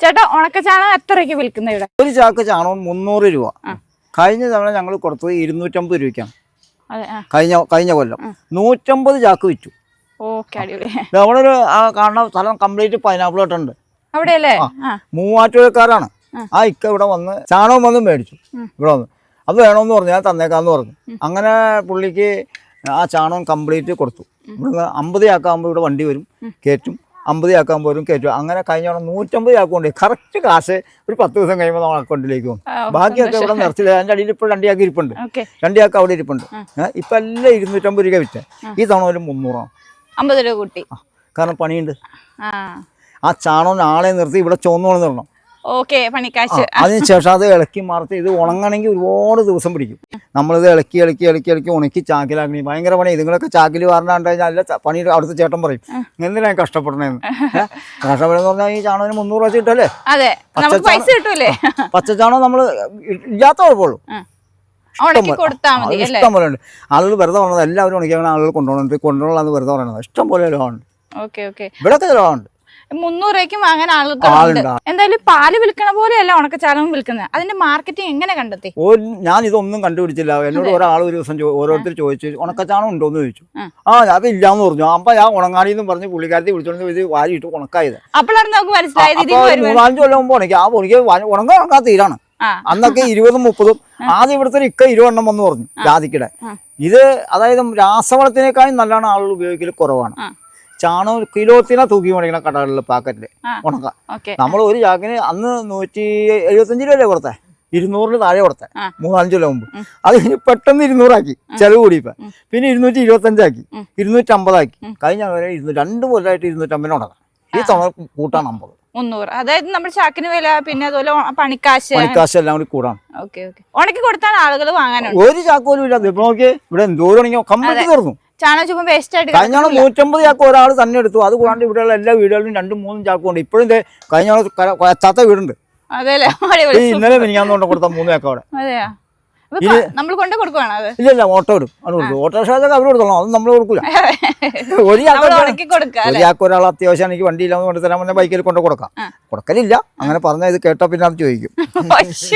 ചേട്ടാ ഉണക്ക ചാണകം എത്രയ്ക്ക് വിൽക്കുന്ന ഇവിടെ? ഒരു ചാക്ക് ചാണകം മുന്നൂറ് രൂപ. കഴിഞ്ഞ തവണ ഞങ്ങൾ കൊടുത്തത് ഇരുന്നൂറ്റമ്പത് രൂപയ്ക്കാണ്. കഴിഞ്ഞ കഴിഞ്ഞ കൊല്ലം. നൂറ്റമ്പത് ചാക്ക് വിറ്റു. നമ്മളൊരു അവിടെ ഒരു കാണുന്ന സ്ഥലം കംപ്ലീറ്റ് പൈനാപ്പിൾ ഇട്ടുണ്ട് അവിടെയല്ലേ? മൂവാറ്റുപുഴക്കാരാണ്. ആ. ഇക്ക ഇവിടെ വന്ന് ചാണകം വന്ന് മേടിച്ചു. ഇവിടെ വന്ന്. അത് വേണമെന്ന് പറഞ്ഞു ഞാൻ തന്നേക്കാന്ന് പറഞ്ഞു. അങ്ങനെ പുള്ളിക്ക് ആ ചാണകം കംപ്ലീറ്റ് കൊടുത്തു. ഇവിടുന്ന് അമ്പത് ചാക്കാകുമ്പോൾ ഇവിടെ വണ്ടി വരും കയറ്റും. അമ്പത് ആക്കാൻ പോലും കയറ്റും. അങ്ങനെ കഴിഞ്ഞ തവണ നൂറ്റമ്പത് ചാക്ക് കറക്റ്റ് കാശ് ഒരു പത്ത് ദിവസം കഴിയുമ്പോൾ നമ്മൾ അക്കൗണ്ടിലേക്ക് പോകും ബാക്കിയൊക്കെ ഇവിടെ നിറച്ചില്ല അതിന്റെ അടിയിൽ ഇപ്പോൾ രണ്ട് ചാക്ക് ഇരിപ്പുണ്ട് രണ്ട് ചാക്ക് അവിടെ ഇരിപ്പുണ്ട്. ഇപ്പം എല്ലാം ഇരുന്നൂറ്റമ്പത് രൂപ വിറ്റ. ഈ തവണ ഒരു മുന്നൂറാണ് അമ്പത് രൂപ കൂട്ടി. കാരണം പണിയുണ്ട്. ആ. ആ ചാണകം ആളെ നിർത്തി ഇവിടെ ചുവന്നോളം നിർത്തണം ഓക്കെ പണിക്കാശ്. അതിനുശേഷം അത് ഇളക്കി മറത്ത് ഇത് ഉണങ്ങണമെങ്കിൽ ഒരുപാട് ദിവസം പിടിക്കും. നമ്മളിത് ഇളക്കി ഇളക്കി ഇളക്കി ഇളക്കി ഉണക്കി ചാക്കിലാക്കണി ഭയങ്കര പണി ഇതുങ്ങളൊക്കെ ചാക്കിൽ പറഞ്ഞാണ്ട് കഴിഞ്ഞാൽ നല്ല പണി അവിടുത്തെ ചേട്ടൻ പറയും എന്തിനാ കഷ്ടപ്പെടണേന്ന്? കഷ്ടപ്പെടുന്ന പറഞ്ഞാൽ ഈ ചാണകത്തിന് മുന്നൂറ് വെച്ച് കിട്ടല്ലേ അതെ നമുക്ക് പൈസ കിട്ടൂലേ? പച്ചച്ചാണകം നമ്മൾ ഇല്ലാത്ത കുഴപ്പമുള്ളൂ. ഇഷ്ടം പോലെ ഉണ്ട്. ആളുകൾ വെറുതെ പറഞ്ഞത് എല്ലാവരും ഉണക്കിയാണ് ആളുകൾ കൊണ്ടുപോകണം. കൊണ്ടുപോകണമെന്ന് വെറുതെ പറയണത് ഇഷ്ടം പോലെ ഓക്കെ ഓക്കെ. ഇവിടെയൊക്കെ ചിലവുണ്ട് മുന്നൂറ് രൂപയ്ക്കും വാങ്ങാൻ ആളുകളുണ്ട് എന്തായാലും പാൽ വിൽക്കണ പോലെയല്ല ഉണക്കച്ചാണകം വിൽക്കുന്നത്. അതിന്റെ മാർക്കറ്റിംഗ് എങ്ങനെ കണ്ടെത്തി? ഞാൻ ഇതൊന്നും കണ്ടുപിടിച്ചില്ല. എന്നോട് ഒരാൾ ഒരു ദിവസം ഓരോരുത്തർ ചോദിച്ചു ഉണക്കച്ചാണം ഉണ്ടോ എന്ന് ചോദിച്ചു. ആ. അത് ഇല്ലാന്ന് പറഞ്ഞു. അപ്പൊ ഞാൻ ഉണങ്ങാടി എന്ന് പറഞ്ഞ് പുള്ളിക്കാരത്തി വിളിച്ചോണ്ട് ഇത് ഇട്ട് ഉണക്കായത്. അപ്പോഴാണ് നമുക്ക് മനസ്സിലായത് മൂന്നാലഞ്ച് കൊല്ലം മുമ്പ് ഉണക്കി. ആ ഉണക്കി ഉണങ്ങാൻ ഉണക്കാൻ തീരാണ്. അന്നൊക്കെ ഇരുപതും മുപ്പതും. ആദ്യം ഇവിടുത്തെ ഇക്ക ഇരുപെണ്ണം വന്ന് പറഞ്ഞു ജാതിക്കിടെ. ഇത് അതായത് രാസവളത്തിനേക്കാളും നല്ലതാണ് ആളുകൾ ഉപയോഗിക്കൽ കുറവാണ്. ചാണകം കിലോത്തിനാ തൂക്കി മേടിക്കണ കടകളിൽ പാക്കറ്റിൽ ഉണക്ക. നമ്മൾ ഒരു ചാക്കിന് അന്ന് നൂറ്റി എഴുപത്തഞ്ച് രൂപയല്ലേ കൊടുത്തേ? ഇരുന്നൂറിന് താഴെ കൊടുത്തേ. മൂന്നാലഞ്ച് കൊല്ലം മുമ്പ്. അത് കഴിഞ്ഞ് പെട്ടെന്ന് ഇരുന്നൂറാക്കി. ചെലവ് കൂടി ഇപ്പം പിന്നെ ഇരുന്നൂറ്റി ഇരുപത്തഞ്ചാക്കി. ഇരുന്നൂറ്റമ്പതാക്കി. കഴിഞ്ഞ വരെ ഇരുന്നൂറ്റി രണ്ട് കൊല്ലമായിട്ട് ഇരുന്നൂറ്റമ്പതിന് ഉണക്കാം ഈ തവണ കൂട്ടാണ് അമ്പത്. മുന്നൂറ്. അതായത് നമ്മുടെ ചാക്കിന് വില പിന്നെ അതുപോലെ പണിക്കാശ്. പണിക്കാശ് എല്ലാം കൂടി കൂടാണ്. Okay okay. ഉണക്കി കൊടുത്താൽ ആളുകൾ വാങ്ങാനുണ്ട്. ഒരു ചാക്ക് പോലും ഇല്ല ഇപ്പൊ നോക്കിയേ ഇവിടെ എന്തോരം ഉണങ്ങിയോ? കമ്പനി തീർന്നു. ചാണകം ചുമ്മാ വേസ്റ്റ് ആയിട്ട് കഴിഞ്ഞ തവണ നൂറ്റമ്പത് ചാക്ക് ഒരാൾ തന്നെ എടുത്തു. അത് കൂടാണ്ട് ഇവിടെയുള്ള എല്ലാ വീടുകളിലും രണ്ടും മൂന്നും ചാക്കും ഉണ്ട്. ഇപ്പോഴും കഴിഞ്ഞ തവണ ക- വീടുണ്ട്. അതെല്ലേ? ഇന്നലെ മിനിഞ്ഞാന്നുകൊണ്ട് കൊടുത്ത മൂന്ന് ചാക്ക് അവിടെ. അതെയാ? നമ്മൾ കൊണ്ട് കൊടുക്കുവാണോ അത്? ഇല്ല ഇല്ല ഓട്ടോ ഇടും. അത് കൊടുക്കും. ഓട്ടോറിക്ഷ അവർ കൊടുത്തോളാം. അത് നമ്മൾ കൊടുക്കൂല. ഒരു ഒരു ചാക്ക് ഒരാൾ അത്യാവശ്യം എനിക്ക് വണ്ടിയില്ലാന്ന് കൊണ്ട് തരാൻ പറഞ്ഞാൽ ബൈക്കിൽ കൊണ്ട് കൊടുക്കാം. കൊടുക്കലില്ല. അങ്ങനെ പറഞ്ഞാൽ ഇത് കേട്ടോ പിന്നെ അത് ചോദിക്കും.